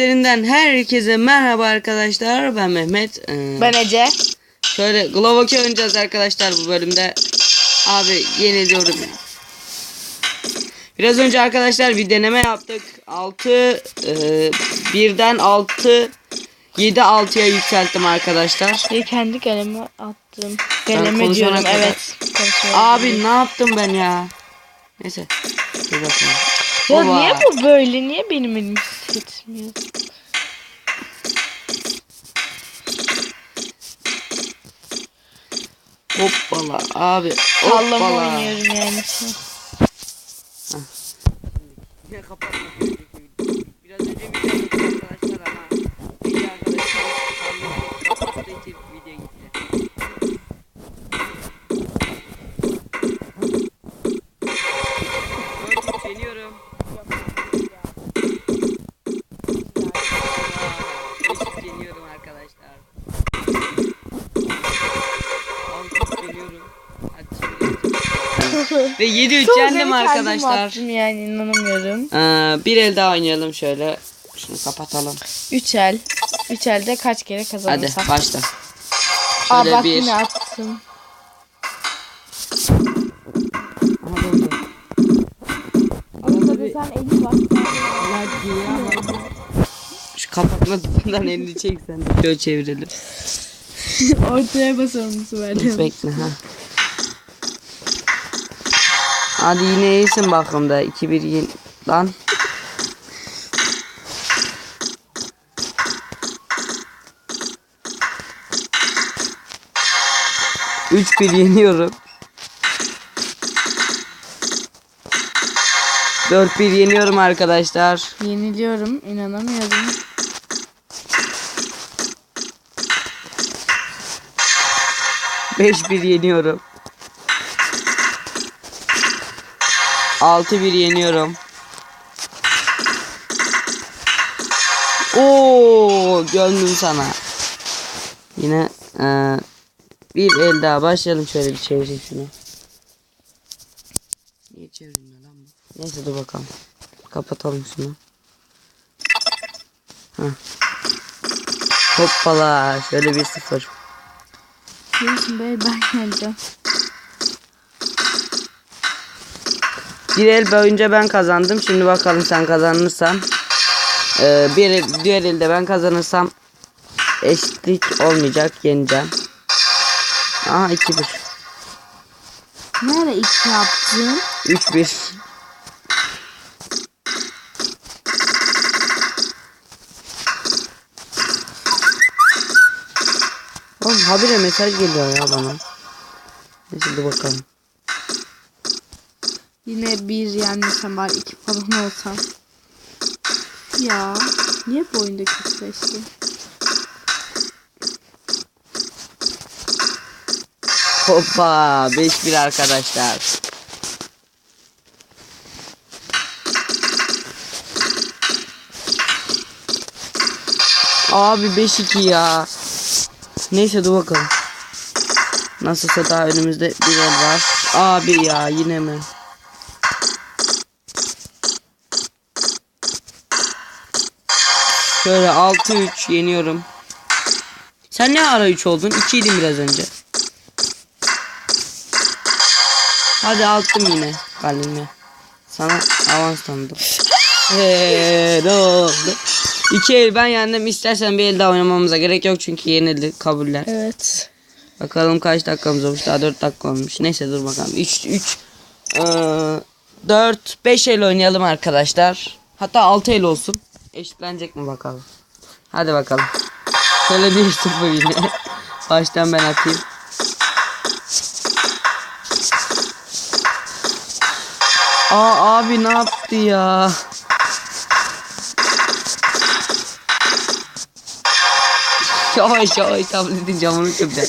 Lerinden herkese merhaba arkadaşlar. Ben Mehmet. Ee, Ben Ece. Şöyle Glovoki oynayacağız arkadaşlar bu bölümde. Abi yeniliyorum. Biraz önce arkadaşlar bir deneme yaptık. 6 e, birden 6 7 6'ya yükselttim arkadaşlar. Bir kendi kalemi attım. Deneme konuşana diyorum kadar- evet. Konuşuyorum. Abi ne yaptım ben ya? Neyse. Dur bakalım. Ya Oba. niye bu böyle? Niye benim elim hissetmiyor? Hoppala abi. Sallama Hoppala. oynuyorum yani. Yine kapatma. Biraz önce video Şimdi. Ve 7 3 Çok yendim beni kendim arkadaşlar. yani inanamıyorum. Ee, bir el daha oynayalım şöyle. Şunu kapatalım. Üç el. Üç elde kaç kere Hadi kazanırsak. başla. Aa Şöyle bak bir. yine attım. Aha doldu. Ama tabii sen eli bak. Şu kapatma tutundan elini çek sen. de. Şöyle çevirelim. Ortaya basalım bu sefer. Bekle ha. Hadi yine iyisin bakımda. 2-1 yen... Lan. Üç bir yeniyorum. Dört bir yeniyorum arkadaşlar. Yeniliyorum. inanamıyorum. Beş bir yeniyorum. Altı bir yeniyorum. Oo, gömdüm sana. Yine eee, bir el daha başlayalım şöyle bir çevireyim şunu. Niye çevirmiyor lan bu? Neyse dur bakalım. Kapatalım şunu. Heh. Hoppala şöyle bir sıfır. Diyorsun be ben yeneceğim. Bir el boyunca ben kazandım. Şimdi bakalım sen kazanırsan. Ee, bir el- diğer elde ben kazanırsam eşitlik olmayacak. Yeneceğim. Aha 2-1. Nerede iki yaptın? 3-1. Oğlum habire mesaj geliyor ya bana. Neyse dur bakalım. Yine bir yenmesem bari iki falan olsam. Ya niye bu oyunda kötüleşti? Hoppa 5-1 arkadaşlar. Abi 5-2 ya. Neyse dur bakalım. Nasılsa daha önümüzde bir el var. Abi ya yine mi? Şöyle 6-3 yeniyorum. Sen ne ara 3 oldun? 2 idin biraz önce. Hadi attım yine kalemi. Sana avans tanıdım. Eee ne oldu? İki el ben yendim. İstersen bir el daha oynamamıza gerek yok çünkü yenildik kabuller. Evet. Bakalım kaç dakikamız olmuş. Daha 4 dakika olmuş. Neyse dur bakalım. 3 3 4 5 el oynayalım arkadaşlar. Hatta 6 el olsun. Eşitlenecek mi bakalım. Hadi bakalım. Şöyle 1 0 yine. Baştan ben atayım. Aa abi ne yaptı ya? Yavaş yavaş tabletin camını kıracak.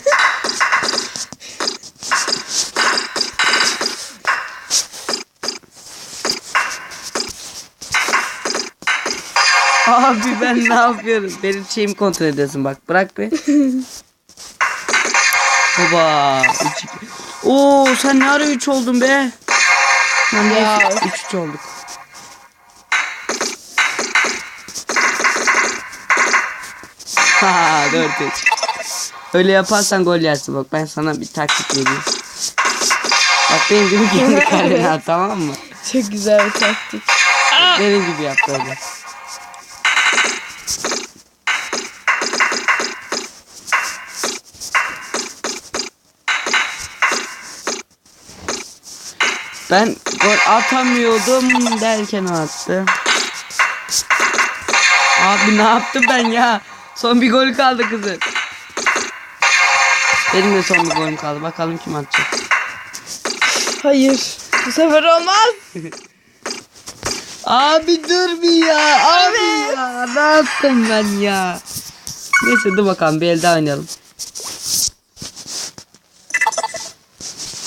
Abi ben ne yapıyorum? Benim şeyimi kontrol ediyorsun bak. Bırak bir. Baba. üç. Oo sen ne ara 3 oldun be? Lan Ya. neyse 3 3 olduk. Ha 4 3. Öyle yaparsan gol yersin bak ben sana bir taktik vereyim. Bak benim gibi kendi at tamam mı? Çok güzel bir taktik. Benim gibi yap böyle. Ben gol atamıyordum derken attı. Abi ne yaptım ben ya? Son bir gol kaldı kızın. Benim de son bir golüm kaldı. Bakalım kim atacak. Hayır. Bu sefer olmaz. Abi dur bir ya. Abi ya. Ne yaptım ben ya? Neyse dur bakalım bir el daha oynayalım.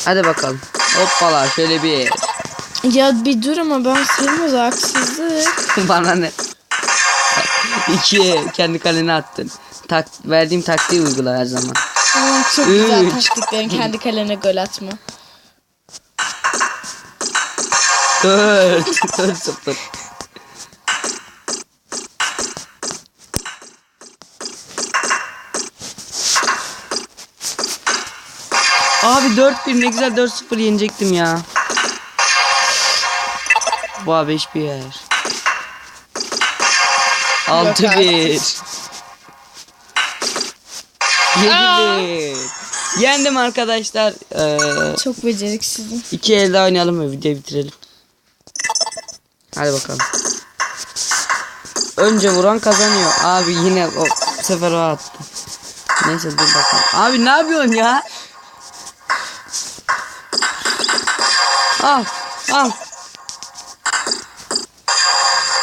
Hadi bakalım. Hoppala şöyle bir. Ya bir dur ama ben sayılmaz haksızlık. Bana ne? İkiye kendi kalene attın. Tak, verdiğim taktiği uygula her zaman. Tamam, çok güzel Üç. taktiklerin kendi kalene gol atma. Dört. Dört sıfır. 4-1 ne güzel 4-0 yenecektim ya. Bu abi hiçbir yer. 6-1. 7-1. Yendim arkadaşlar. Ee, Çok beceriksizim. İki el daha oynayalım ve videoyu bitirelim. Hadi bakalım. Önce vuran kazanıyor. Abi yine o bu sefer o attı. Neyse dur bakalım. Abi ne yapıyorsun ya? Al al.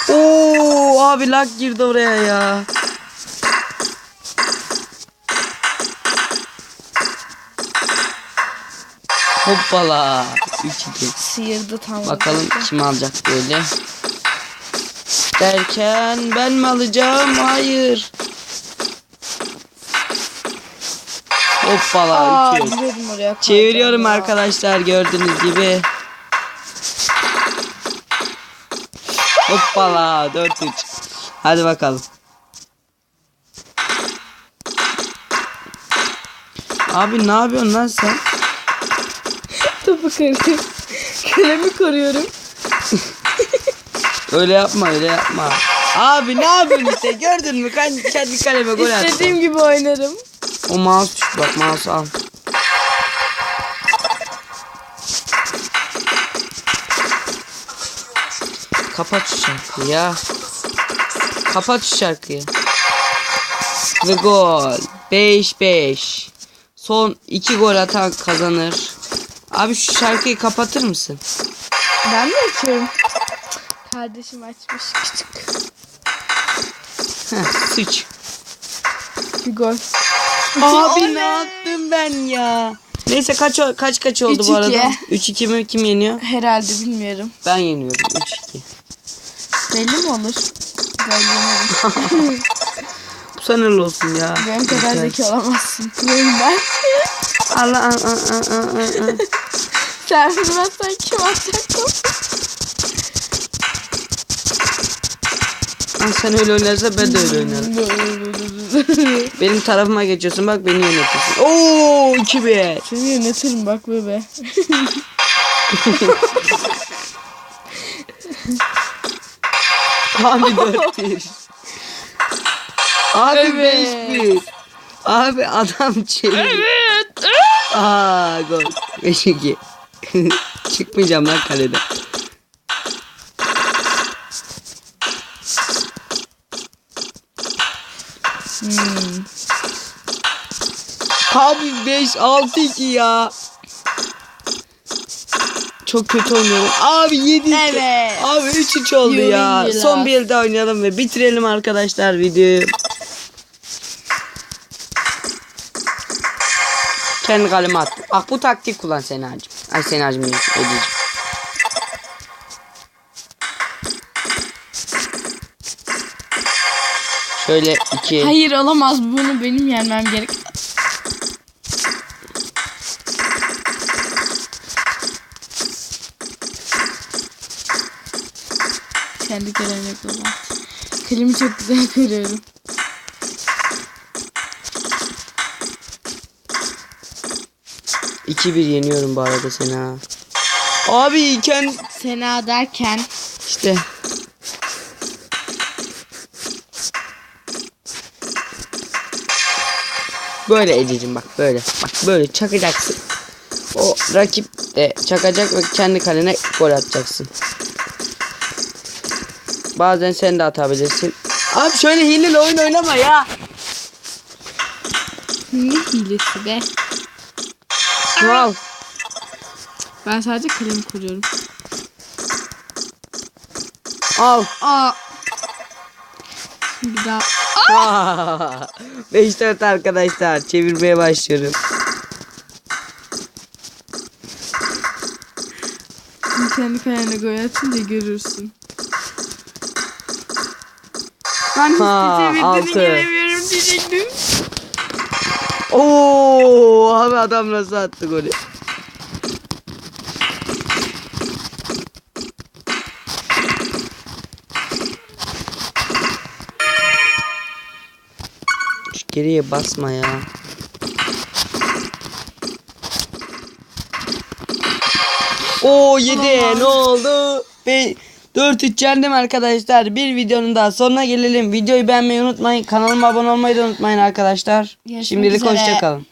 Oo abi lag girdi oraya ya. Hoppala. 3-2. Sıyırdı tam. Bakalım kim alacak böyle. Derken ben mi alacağım? Hayır. Hoppala. Aa, Çeviriyorum ya. arkadaşlar gördüğünüz gibi. Hoppala 4-3. Hadi bakalım. Abi ne yapıyorsun lan sen? Topu kırdım. Kalemi koruyorum. Öyle yapma öyle yapma. Abi ne yapıyorsun işte gördün mü? Kendi kaleme gol attım. İstediğim gibi oynarım. O mouse bak mouse al. Kapat şu şarkıyı ya. Kapat şu şarkıyı. Ve gol. 5-5. Son 2 gol atan kazanır. Abi şu şarkıyı kapatır mısın? Ben mi açıyorum? Kardeşim açmış küçük. Heh, sıç. Bir gol. Abi ne yaptım ben ya? Neyse kaç kaç kaç oldu bu 3-2. arada? 3-2 mi kim yeniyor? Herhalde bilmiyorum. Ben yeniyorum 3-2. Belli mi olur? Yemedim. Bu sanırlı olsun ya. Benim kadar zeki olamazsın. Neyim ben? Allah Allah Allah Allah Allah. Sen bilmezsen kim atacak? Ah, sen öyle oynarsan ben de öyle oynarım. Benim tarafıma geçiyorsun bak beni yönetiyorsun. Oo 2-1. Seni yönetirim bak bebe. Abi 4-1. Abi Evet. 5-1. Abi adam çevir. Evet. Aa gol. 5-2. Çıkmayacağım lan kalede. Hmm. Abi 5-6-2 ya. Çok kötü oynuyorum. Abi 7 Evet. Abi 3-3 oldu ya. Son bir el daha oynayalım ve bitirelim arkadaşlar videoyu. Kendi kaleme attım. Bak bu taktik kullan Senacığım. Ay Senacığım değil. Şöyle iki. Hayır olamaz bunu benim yenmem gerek. kendi kalemek olan. Kalemi çok güzel kırıyorum. İki bir yeniyorum bu arada seni ha. Abi iken Sena derken işte Böyle Ececiğim bak böyle. Bak böyle çakacaksın. O rakip de çakacak ve kendi kalene gol atacaksın. Bazen sen de atabilirsin. Abi şöyle hileli oyun oynama ya. ne hilesi be? Wow. Ben sadece kalemi koruyorum. Al. Aa. Bir daha. 5-4 arkadaşlar çevirmeye başlıyorum. Kendi kalene gol atınca görürsün. Ben hiç Ha, altı. göremiyorum diyecektim. Oo abi adam nasıl attı golü? Şu geriye basma ya. Oo 7 ne oldu? Be 4-3 yendim arkadaşlar. Bir videonun daha sonuna gelelim. Videoyu beğenmeyi unutmayın. Kanalıma abone olmayı da unutmayın arkadaşlar. Görüşmek Şimdilik üzere. hoşçakalın.